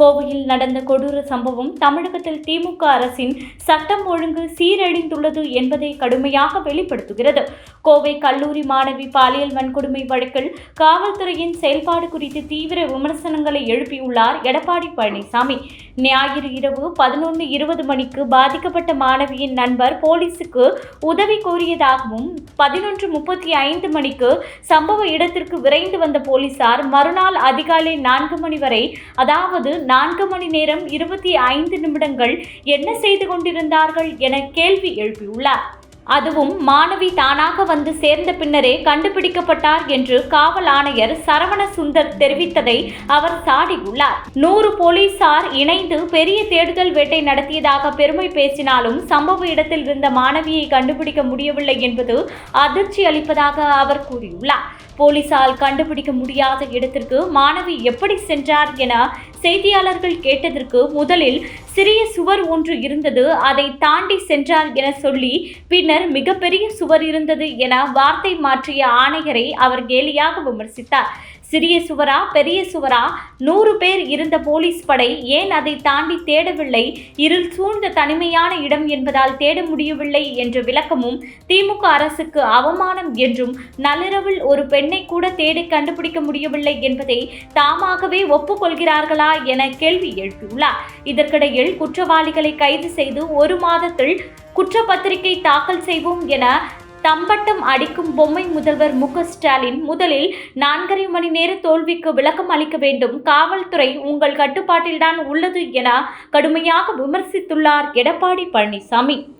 கோவையில் நடந்த கொடூர சம்பவம் தமிழகத்தில் திமுக அரசின் சட்டம் ஒழுங்கு சீரழிந்துள்ளது என்பதை கடுமையாக வெளிப்படுத்துகிறது. கோவை கல்லூரி மாணவி பாலியல் வன்கொடுமை வழக்கில் காவல்துறையின் செயல்பாடு குறித்து தீவிர விமர்சனங்களை எழுப்பியுள்ளார் எடப்பாடி பழனிசாமி. ஞாயிறு இரவு பதினொன்று இருபது மணிக்கு பாதிக்கப்பட்ட மாணவியின் நண்பர் போலீசுக்கு உதவி கோரியதாகவும் பதினொன்று முப்பத்தி ஐந்து மணிக்கு சம்பவ இடத்திற்கு விரைந்து வந்த போலீசார் மறுநாள் அதிகாலை நான்கு மணி வரை அதாவது நான்கு மணி நேரம் இருபத்தி ஐந்து நிமிடங்கள் என்ன செய்து கொண்டிருந்தார்கள் என கேள்வி எழுப்பியுள்ளார். அதுவும் மாணவி தானாக வந்து சேர்ந்த பின்னரே கண்டுபிடிக்கப்பட்டார் என்று காவல் ஆணையர் சரவண சுந்தர் தெரிவித்ததை அவர் சாடியுள்ளார். நூறு போலீசார் இணைந்து பெரிய தேடுதல் வேட்டை நடத்தியதாக பெருமை பேசினாலும் சம்பவ இடத்தில் இருந்த மாணவியை கண்டுபிடிக்க முடியவில்லை என்பது அதிர்ச்சி அளிப்பதாக அவர் கூறியுள்ளார். போலீசால் கண்டுபிடிக்க முடியாத இடத்திற்கு மாணவி எப்படி சென்றார் என செய்தியாளர்கள் கேட்டதற்கு முதலில் சிறிய சுவர் ஒன்று இருந்தது. அதை தாண்டி சென்றார் என சொல்லி பின்னர் மிகப்பெரிய சுவர் இருந்தது என வார்த்தை மாற்றிய ஆணையரை அவர் கேலியாக விமர்சித்தார். சிறிய சுவரா பெரிய சுவரா? நூறு பேர் இருந்த போலீஸ் படை ஏன் அதை தாண்டி தேடவில்லை? இருள் சூழ்ந்த தனிமையான இடம் என்பதால் தேட முடியவில்லை என்ற விளக்கமும் திமுக அரசுக்கு அவமானம் என்றும் நள்ளிரவில் ஒரு பெண்ணை கூட தேடி கண்டுபிடிக்க முடியவில்லை என்பதை தாமாகவே ஒப்புக்கொள்கிறார்களா என கேள்வி எழுப்பியுள்ளார். இதற்கிடையில் குற்றவாளிகளை கைது செய்து ஒரு மாதத்தில் குற்றப்பத்திரிகை தாக்கல் செய்வோம் என தம்பட்டம் அடிக்கும் பொம்மை முதல்வர் மு ஸ்டாலின் முதலில் நான்கரை மணி நேர தோல்விக்கு விளக்கம் அளிக்க வேண்டும். காவல்துறை உங்கள் கட்டுப்பாட்டில்தான் உள்ளது என கடுமையாக விமர்சித்துள்ளார் எடப்பாடி பழனிசாமி.